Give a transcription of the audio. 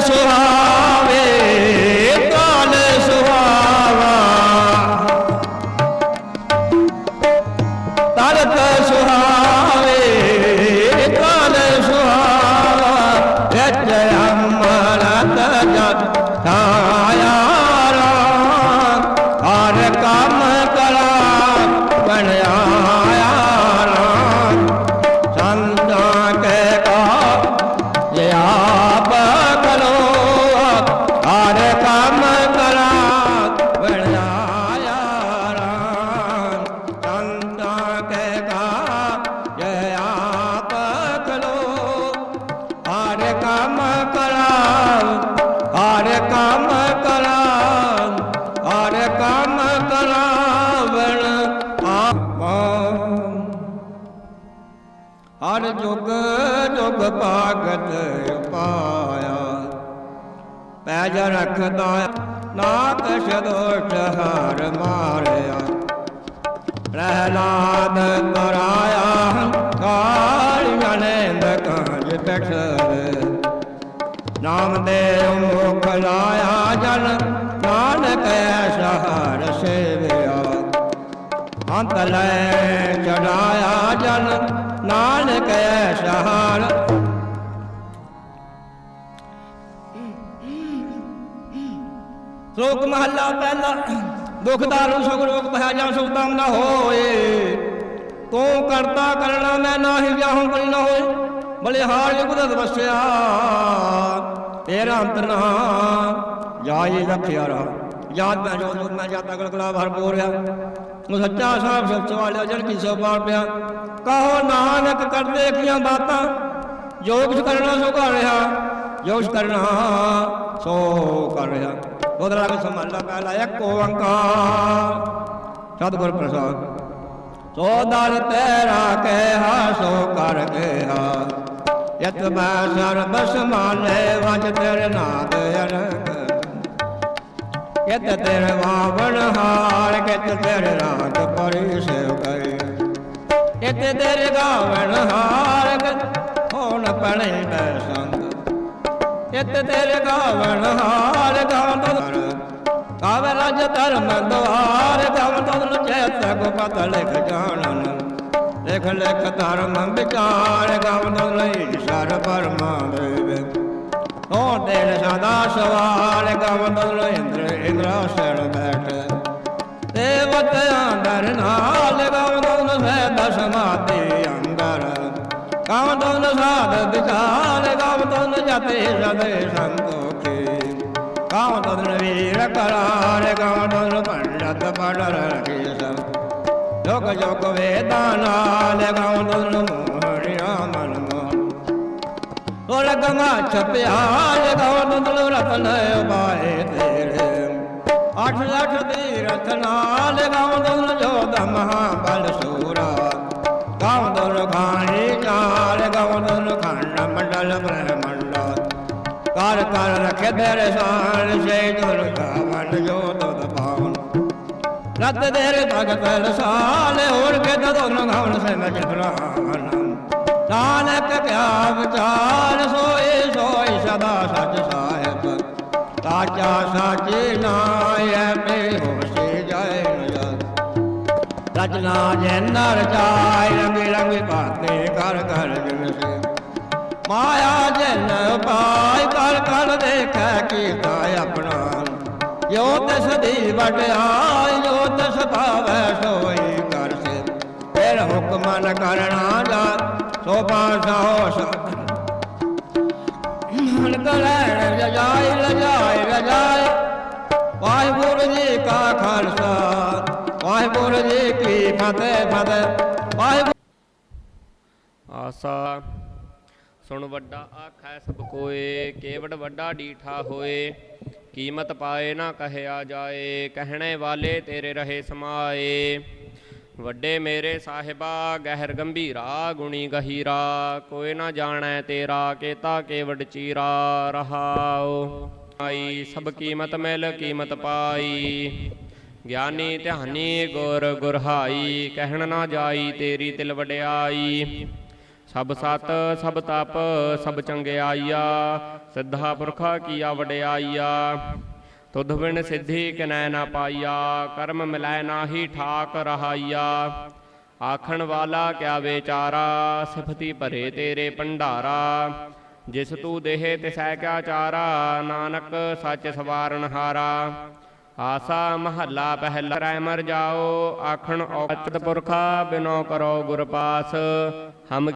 说好。ਭਾਗਤ ਪਾਇਆ। ਪੈਜ ਰਖਦਾ ਨਾ ਕਛ ਹਰ ਮਾਰਿਆ। ਪ੍ਰਹਲਾਦ ਕਰਾਇਆ ਕਾਲ ਜਨੇਂਦ ਕਾਜ ਬੈਠਰ ਨਾਮ ਦੇ ਮੁਖ ਲਾਇਆ ਜਨ ਨਾਨਕ ਐਸਾ ਸੇਵਿਆ। ਅੰਤ ਲੈ ਚੜਾਇਆ ਜਨ ਨਾਨਕ ਐਸਾ ਹਰ ਮਹੱਲਾ ਪਹਿਲਾ, ਦੁਖ ਸੁਖ ਰੋਗ ਭਇਆ ਜਾਂ ਸੁਖ ਨਾ ਹੋਏ। ਤੂੰ ਕਰਤਾ ਕਰਣਾ ਮੈਂ ਨਾਹੀ ਵਿਆਹੋਂ ਕੋਈ ਨਾ ਹੋਏ ਬਲੇ ਹਾਰ ਜੁਗ ਦਾ ਵਸਿਆ। ਤੇਰਾ ਅੰਤ ਨਾ ਜਾਈ ਰੱਖਿਆ ਰਾ ਯਾਦ ਮੈਂ ਜੋ ਜੋ ਮੈਂ ਜਾਤਾ ਗਲਗਲਾ ਭਰ ਬੋਰਿਆ ਉਹ ਸੱਚਾ ਸਾਹਿਬ ਸੱਚ ਵਾਲਿਆ ਜਨ ਕੀ ਸੋ ਪਾਰ ਪਿਆ। ਕਹੋ ਨਾਨਕ ਕਰਦੇ ਕੀਆਂ ਬਾਤਾਂ, ਜੋ ਕੁਛ ਕਰਨਾ ਸੋ ਕਰ ਰਿਹਾ। ਜੋ ਕੁਛ ਕਰਨਾ। ਸੋ ਕਰ ਰਿਹਾ। ਉਹਦਾ ਰਾਗ ਸੰਭਾਲਾ ਪਹਿਲਾ ਇੱਕ ਓੰਕਾਰ ਸਤਿਗੁਰ ਪ੍ਰਸਾਦ। ਸੋ ਦਰ ਤੇਰਾ ਕਹਿਆ ਸੋ ਕਰ ਗਿਆ। ਯਤ ਮੈਂ ਸਰਬ ਸਮਾਲੇ ਵਜ ਤੇਰੇ ਨਾਦ ਅਰਗ। ਕਿਤ ਤੇਰੇ ਵਾਵਣ ਹਾਰ ਕਿਤ ਤੇਰੇ ਰਾਗ ਪਰੀ ਸੇਵ ਗਏ ਕਿਤ ਤੇਰੇ ਗਾਵਣ ਹਾਰ ਹੋਣ ਪਣੇ ਬੈ ਸੰਗ ਕਿਤ ਤੇਰੇ ਗਾਵਣ ਹਾਰ ਗਾਵਨ ਤਦ ਰਜ ਧਰਮ ਦਵਾਰ ਗਾਵਨ ਤਦ ਨੂੰ ਕੋ ਪਤ ਲਿਖ ਜਾਣਨ। ਲਿਖ ਲਿਖ ਧਰਮ ਵਿਚਾਰ ਗਾਵਨ ਤਦ ਲਈ ਸਰ ਪਰਮਾ ਦੇਵੇ। ਹੋ ਤੇਰੇ ਸਦਾ ਸਵਾਲ ਗਵਨ ਤਦ ਇੰਦਰ ਇੰਦਰਾਸਣ ਬੈਠ। ਦੇਵਤ ਅੰਦਰ ਨਾਲ ਗਵਨ ਤਦ ਸੈ ਦਸਮਾਤੇ ਅੰਦਰ। ਗਵਨ ਤਦ ਸਾਧ ਵਿਚਾਰ ਗਵਨ ਤਦ ਜਤੇ ਸਦੇ ਸੰਤੋਖੇ। ਗਵਨ ਤਦ ਵੀਰ ਕਰਾਰ ਗਵਨ ਤਦ ਪੰਡਤ ਪੜਰ ਰਖੀਸ ਜੋਗ ਜੋਗ ਵੇਦਾਂ ਨਾਲ ਗਵਨ ਤਦ ਮੋਹਰਿਆ ਮਨ ਮੋਹ। ਉਹ ਲਗਮਾ ਛਪਿਆ ਲਗਾਉ ਨੰਦਲ ਰਤਨ ਬਾਏ ਤੇਰੇ। ਅੱਠ ਲੱਖ ਦੀ ਰਤਨਾ ਲਗਾਉ ਨੰਦਲ ਜੋਦ ਖਾਣੀ ਚਾਲ ਗਾਉ ਖੰਡ ਮੰਡਲ ਬ੍ਰਹਮੰਡ ਕਰ ਕਰ ਰਖੇ ਤੇਰੇ ਸਾਨ ਸੇ ਦੁਰ ਗਾਵਨ ਜੋ ਤਦ ਪਾਵਨ ਰਤ ਤੇਰੇ ਭਗਤ ਰਸਾਲ, ਹੋਰ ਕੇ ਤਦੋਂ ਗਾਵਨ ਸੇ ਮੈਂ ਚਤਰਾਨ ਨਾਨਕ ਕਿਆ ਵਿਚਾਰ, ਸੋਏ ਸੋਈ ਸਦਾ ਸੱਚ ਸਾਹਿਬ। ਸਾਚਾ ਸਾਚੇ ਨਾਇ ਰਚਨਾ ਜੈਨਾ ਰਚਾਇ ਰੰਗ ਰੰਗ ਭਾਤੇ ਕਰ ਕਰ ਜਨ ਮਾਇਆ ਜਨ ਪਾਇ ਕਰ ਕਰ ਦੇਖੈ ਕੀਤਾ ਆਪਣਾ। ਜੋ ਤਿਸ ਦੀ ਵਡਿਆਈ, ਜੋ ਤਿਸ ਭਾਵੈ ਸੋਈ ਕਰ ਸੇ। ਫਿਰ ਹੁਕਮ ਨ ਕਰਨਾ ਜਾ ਸੋ ਪਾਸਾ ਹੋ ਮਨ ਕਰੈ ਰਜਾਈ ਰਜਾਈ ਰਜਾਈ। ਵਾਹਿਗੁਰੂ ਜੀ ਕਾ ਖਾਲਸਾ। ਵਾਹਿਗੁਰੂ ਜੀ ਕੀ ਫਤਿਹ ਫਤਿਹ। ਵਾਹਿਗੁਰੂ ਆਸਾ। ਸੁਣ ਵੱਡਾ ਆਖੈ ਸਭ ਕੋਏ, ਕੇਵੜ ਵੱਡਾ ਡੀਠਾ ਹੋਏ। ਕੀਮਤ ਪਾਏ ਨਾ ਕਹਿਆ ਜਾਏ, ਕਹਿਣੇ ਵਾਲੇ ਤੇਰੇ ਰਹੇ ਸਮਾਏ। ਵੱਡੇ ਮੇਰੇ ਸਾਹਿਬਾ, ਗਹਿਰ ਗੰਭੀਰਾ, ਗੁਣੀ ਗਹੀਰਾ। ਕੋਈ ਨਾ ਜਾਣੈ ਤੇਰਾ, ਕੇਤਾ ਕੇਵੜ ਚੀਰਾ। ਰਹਾਓ ਆਈ ਸਭ ਕੀਮਤ ਮਿਲ, ਕੀਮਤ ਪਾਈ। ਗਿਆਨੀ ਧਿਆਨੀ ਗੁਰ ਗੁਰਹਾਈ, ਕਹਿਣ ਨਾ ਜਾਈ ਤੇਰੀ ਤਿਲ ਵਡਿਆਈ। ਸਭ ਸਤ, ਸਭ ਤਪ, ਸਭ ਚੰਗਿਆਈਆ, ਸਿੱਧਾ ਪੁਰਖਾ ਕੀਆ ਵਡਿਆਈਆ। ਤੁਧ ਬਿਨ ਸਿੱਧੀ ਕਿਨੈ ਨਾ ਪਾਈਆ, ਕਰਮ ਮਿਲੈ ਨਾਹੀ ਠਾਕ ਰਹਾਈਆ। ਆਖਣ ਵਾਲਾ ਕਿਆ ਵਿਚਾਰਾ, ਸਿਫਤੀ ਭਰੇ ਤੇਰੇ ਭੰਡਾਰਾ। ਜਿਸ ਤੂੰ ਦੇਹ ਤਿਸੈ ਕਿਆ ਚਾਰਾ, ਨਾਨਕ ਸੱਚ ਸਵਾਰਨ ਹਾਰਾ। ਆਸਾ ਮਹੱਲਾ ਪਹਿਲਾ ਰਹਿ ਮਰ ਜਾਓ ਆਖਣ ਔਚਤ ਪੁਰਖਾ ਬਿਨੋ ਕਰੋ ਗੁਰ ਪਾਸ ਹਮ